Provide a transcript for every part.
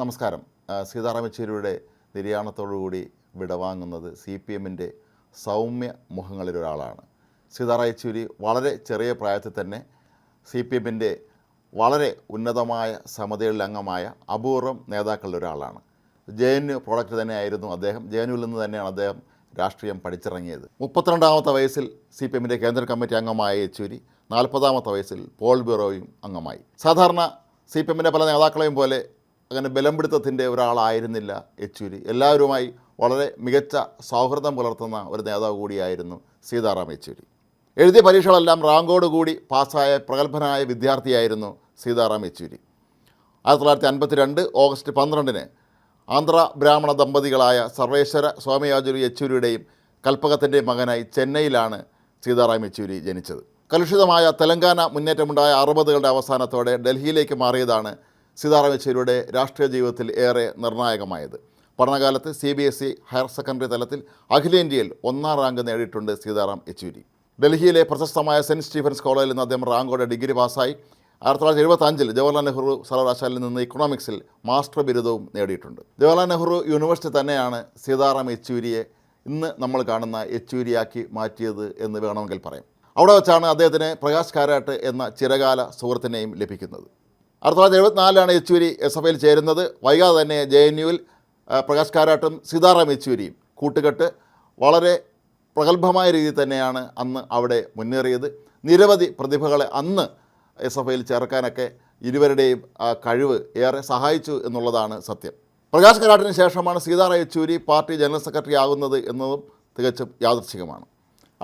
നമസ്കാരം. സീതാറാം യെച്ചൂരിയുടെ നിര്യാണത്തോടുകൂടി വിടവാങ്ങുന്നത് സി പി എമ്മിന്റെ സൗമ്യ മുഖങ്ങളിലൊരാളാണ്. സീതാറാം യെച്ചൂരി വളരെ ചെറിയ പ്രായത്തിൽ തന്നെ സി പി എമ്മിന്റെ വളരെ ഉന്നതമായ സമിതികളിൽ അംഗമായ അപൂർവം നേതാക്കളിൽ ഒരാളാണ് ജെ എൻ യു പ്രോഡക്റ്റ് തന്നെയായിരുന്നു അദ്ദേഹം. ജെ എൻ യുവിൽ നിന്ന് തന്നെയാണ് അദ്ദേഹം രാഷ്ട്രീയം പഠിച്ചിറങ്ങിയത്. മുപ്പത്തിരണ്ടാമത്തെ വയസ്സിൽ സി പി എമ്മിന്റെ കേന്ദ്ര കമ്മിറ്റി അംഗമായ യെച്ചൂരി നാൽപ്പതാമത്തെ വയസ്സിൽ പോൾ ബ്യൂറോയും അംഗമായി. സാധാരണ സി പി എമ്മിന്റെ പല നേതാക്കളെയും പോലെ അങ്ങനെ ബലം പിടുത്തത്തിന്റെ ഒരാളായിരുന്നില്ല യെച്ചൂരി. എല്ലാവരുമായി വളരെ മികച്ച സൗഹൃദം പുലർത്തുന്ന ഒരു നേതാവ് കൂടിയായിരുന്നു സീതാറാം യെച്ചൂരി. എഴുതിയ പരീക്ഷകളെല്ലാം റാങ്കോട് കൂടി പാസ്സായ പ്രഗത്ഭനായ വിദ്യാർത്ഥിയായിരുന്നു സീതാറാം യെച്ചൂരി. ആയിരത്തി തൊള്ളായിരത്തി അൻപത്തി രണ്ട് ഓഗസ്റ്റ് പന്ത്രണ്ടിന് ആന്ധ്ര ബ്രാഹ്മണ ദമ്പതികളായ സർവേശ്വര സ്വാമിയാജുരി യെച്ചൂരിയുടെയും കൽപ്പകത്തിന്റെയും മകനായി ചെന്നൈയിലാണ് സീതാറാം യെച്ചൂരി ജനിച്ചത്. കലുഷിതമായ തെലങ്കാന മുന്നേറ്റമുണ്ടായ അറുപതുകളുടെ അവസാനത്തോടെ ഡൽഹിയിലേക്ക് മാറിയതാണ് സീതാറാം യെച്ചൂരിയുടെ രാഷ്ട്രീയ ജീവിതത്തിൽ ഏറെ നിർണായകമായത്. പഠനകാലത്ത് C B S E higher secondary തലത്തിൽ അഖിലേന്ത്യയിൽ ഒന്നാം റാങ്ക് നേടിയിട്ടുണ്ട് സീതാറാം യെച്ചൂരി. ഡൽഹിയിലെ പ്രശസ്തമായ സെന്റ് സ്റ്റീഫൻസ് കോളേജിൽ നിന്ന് അദ്ദേഹം റാങ്കോടെ ഡിഗ്രി പാസ്സായി. ആയിരത്തി തൊള്ളായിരത്തി എഴുപത്തഞ്ചിൽ ജവഹർലാൽ നെഹ്റു സർവകലാശാലയിൽ നിന്ന് ഇക്കണോമിക്സിൽ മാസ്റ്റർ ബിരുദവും നേടിയിട്ടുണ്ട്. ജവഹർലാൽ നെഹ്റു യൂണിവേഴ്സിറ്റി തന്നെയാണ് സീതാറാം യെച്ചൂരിയെ ഇന്ന് നമ്മൾ കാണുന്ന യെച്ചൂരിയാക്കി മാറ്റിയത് എന്ന് വേണമെങ്കിൽ പറയാം. അവിടെ വെച്ചാണ് അദ്ദേഹത്തിന് പ്രകാശ് കാരാട്ട് എന്ന ചിരകാല സുഹൃത്തിനെയും ലഭിക്കുന്നത്. ആയിരത്തി തൊള്ളായിരത്തി എഴുപത്തിനാലിലാണ് യെച്ചൂരി എസ് എഫ് ഐയിൽ ചേരുന്നത്. വൈകാതെ തന്നെ ജെ എൻ യുവിൽ പ്രകാശ് കാരാട്ടും സീതാറാം യെച്ചൂരിയും കൂട്ടുകെട്ട് വളരെ പ്രഗത്ഭമായ രീതിയിൽ തന്നെയാണ് അന്ന് അവിടെ മുന്നേറിയത്. നിരവധി പ്രതിഭകളെ അന്ന് എസ് എഫ് ഐയിൽ ചേർക്കാനൊക്കെ ഇരുവരുടെയും കഴിവ് ഏറെ സഹായിച്ചു എന്നുള്ളതാണ് സത്യം. പ്രകാശ് കരാട്ടിന് ശേഷമാണ് Sitaram Yechury party general secretary ആകുന്നത് എന്നതും തികച്ചും യാദൃച്ഛികമാണ്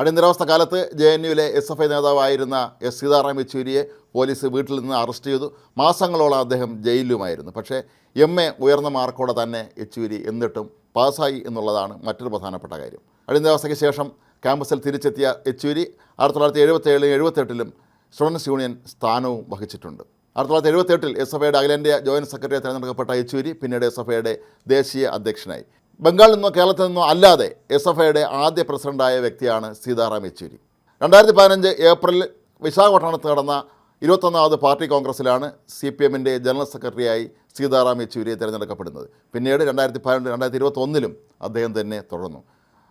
അടിയന്തരാവസ്ഥ കാലത്ത് ജെ എൻ യുവിലെ എസ് എഫ് ഐ നേതാവായിരുന്ന എസ് സീതാറാം യെച്ചൂരിയെ പോലീസ് വീട്ടിൽ നിന്ന് അറസ്റ്റ് ചെയ്തു. മാസങ്ങളോളം അദ്ദേഹം ജയിലിലുമായിരുന്നു. പക്ഷേ എം എ ഉയർന്ന മാർക്കോടെ തന്നെ യെച്ചൂരി എന്നിട്ടും പാസ്സായി എന്നുള്ളതാണ് മറ്റൊരു പ്രധാനപ്പെട്ട കാര്യം. അടിയന്തരാവസ്ഥയ്ക്ക് ശേഷം ക്യാമ്പസിൽ തിരിച്ചെത്തിയ യെച്ചൂരി ആയിരത്തി തൊള്ളായിരത്തി എഴുപത്തേഴിലും എഴുപത്തെട്ടിലും സ്റ്റുഡൻസ് യൂണിയൻ സ്ഥാനവും വഹിച്ചിട്ടുണ്ട്. ആയിരത്തി തൊള്ളായിരത്തി എഴുപത്തെട്ടിൽ എസ് എഫ് ഐയുടെ അഖിലേന്ത്യാ ജോയിന്റ് സെക്രട്ടറി തിരഞ്ഞെടുക്കപ്പെട്ട യെച്ചൂരി പിന്നീട് എസ് എഫ് ഐയുടെ ദേശീയ അധ്യക്ഷനായി. ബംഗാളിൽ നിന്നോ കേരളത്തിൽ നിന്നോ അല്ലാതെ എസ് എഫ് ഐയുടെ ആദ്യ പ്രസിഡന്റായ വ്യക്തിയാണ് സീതാറാം യെച്ചൂരി. രണ്ടായിരത്തി പതിനഞ്ച് ഏപ്രിൽ വിശാഖപട്ടണത്ത് നടന്ന ഇരുപത്തൊന്നാമത് പാർട്ടി കോൺഗ്രസിലാണ് സി പി എമ്മിന്റെ ജനറൽ സെക്രട്ടറിയായി സീതാറാം യെച്ചൂരിയെ തിരഞ്ഞെടുക്കപ്പെടുന്നത്. പിന്നീട് രണ്ടായിരത്തി പതിനെട്ട് രണ്ടായിരത്തി ഇരുപത്തൊന്നിലും അദ്ദേഹം തന്നെ തുടർന്നു.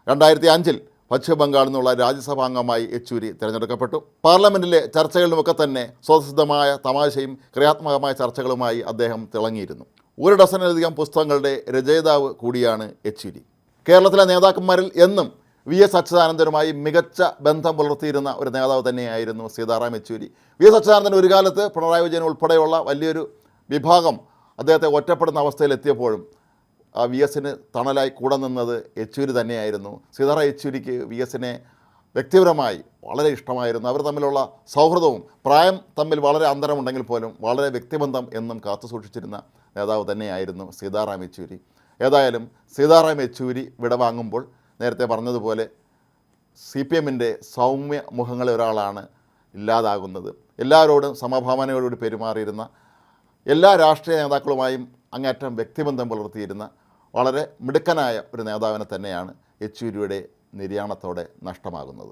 രണ്ടായിരത്തി അഞ്ചിൽ പശ്ചിമബംഗാളിൽ നിന്നുള്ള രാജ്യസഭാംഗമായി യെച്ചൂരി തിരഞ്ഞെടുക്കപ്പെട്ടു. പാർലമെന്റിലെ ചർച്ചകളിലുമൊക്കെ തന്നെ സ്വതസിദ്ധമായ തമാശയും ക്രിയാത്മകമായ ചർച്ചകളുമായി അദ്ദേഹം തിളങ്ങിയിരുന്നു. ഒരു ഡസനിലധികം പുസ്തകങ്ങളുടെ രചയിതാവ് കൂടിയാണ് എച്ച് ഡി. കേരളത്തിലെ നേതാക്കന്മാരിൽ എന്നും വി എസ് അച്യുതാനന്ദനുമായി മികച്ച ബന്ധം പുലർത്തിയിരുന്ന ഒരു നേതാവ് തന്നെയായിരുന്നു സീതാറാം യെച്ചൂരി വി എസ് അച്യുതാനന്ദൻ ഒരു കാലത്ത് പിണറായി വിജയൻ ഉൾപ്പെടെയുള്ള വലിയൊരു വിഭാഗം അദ്ദേഹത്തെ ഒറ്റപ്പെടുന്ന അവസ്ഥയിലെത്തിയപ്പോഴും ആ വി എസിന് തണലായി കൂടെ നിന്നത് യെച്ചൂരി തന്നെയായിരുന്നു. സീതാറാം യെച്ചൂരിക്ക് വി എസിനെ വ്യക്തിപരമായി വളരെ ഇഷ്ടമായിരുന്നു. അവർ തമ്മിലുള്ള സൗഹൃദവും പ്രായം തമ്മിൽ വളരെ അന്തരമുണ്ടെങ്കിൽ പോലും വളരെ വ്യക്തിബന്ധം എന്നും കാത്തു സൂക്ഷിച്ചിരുന്ന നേതാവ് തന്നെയായിരുന്നു സീതാറാം യെച്ചൂരി. ഏതായാലും സീതാറാം യെച്ചൂരി വിടവാങ്ങുമ്പോൾ നേരത്തെ പറഞ്ഞതുപോലെ സി പി എമ്മിന്റെ സൗമ്യ മുഖങ്ങളെ ഒരാളാണ് ഇല്ലാതാകുന്നത്. എല്ലാവരോടും സമഭാവനയോടുകൂടി പെരുമാറിയിരുന്ന എല്ലാ രാഷ്ട്രീയ നേതാക്കളുമായും അങ്ങേറ്റം വ്യക്തിബന്ധം പുലർത്തിയിരുന്ന വളരെ മിടുക്കനായ ഒരു നേതാവിനെ തന്നെയാണ് യെച്ചൂരിയുടെ നിര്യാണത്തോടെ നഷ്ടമാകുന്നത്.